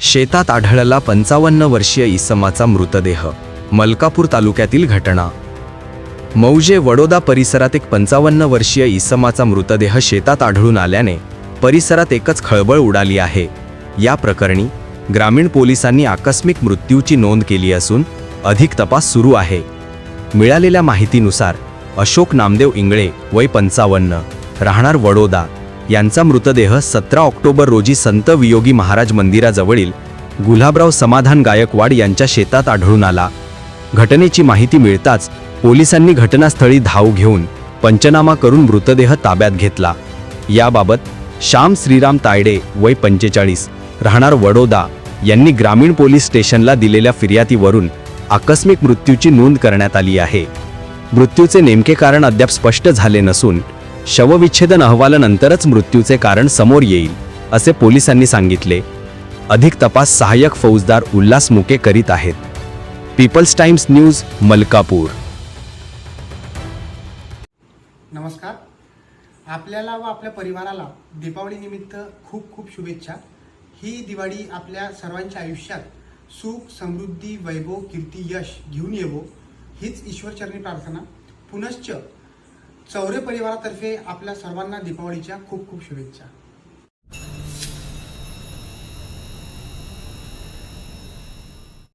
शेतात आढळला पंचावन्न वर्षीय इसमाचा मृतदेह. मलकापूर तालुक्यातील घटना. मौजे वडोदा परिसरात एक पंचावन्न वर्षीय इसमाचा मृतदेह शेतात आढळून आल्याने परिसरात एकच खळबळ उडाली आहे. या प्रकरणी ग्रामीण पोलिसांनी आकस्मिक मृत्यूची नोंद केली असून अधिक तपास सुरू आहे. मिळालेल्या माहितीनुसार अशोक नामदेव इंगळे वय पंचावन्न राहणार वडोदा यांचा मृतदेह सतरा ऑक्टोबर रोजी संत वियोगी महाराज मंदिराजवळील गुलाबराव समाधान गायकवाड यांच्या शेतात आढळून आला. घटनेची माहिती मिळताच पोलिसांनी घटनास्थळी धाव घेऊन पंचनामा करून मृतदेह ताब्यात घेतला. याबाबत श्याम श्रीराम तायडे वय पंचेचाळीस राहणार वडोदा यांनी ग्रामीण पोलीस स्टेशनला दिलेल्या फिर्यादीवरून आकस्मिक मृत्यूची नोंद करण्यात आली आहे. मृत्यूचे नेमके कारण अद्याप स्पष्ट झाले नसून शवविच्छेदन अहवालानंतरच मृत्यूचे कारण समोर येईल असे पोलिसांनी सांगितले. अधिक तपास सहाय्यक फौजदार उल्हास मुके करीत आहेत. People's times news Malkapur. नमस्कार. आपल्याला व आपल्या परिवाराला दीपावलीनिमित्त खूप खूप शुभेच्छा. ही दिवाळी आपल्या सर्वांच्या आयुष्यात सुख समृद्धी वैभव कीर्ती यश घेऊन येवो. हीच ईश्वरचरणी प्रार्थना. पुनश्च चौरे परिवारातर्फे आपल्या सर्वांना दीपावलीच्या खूप खूप शुभेच्छा.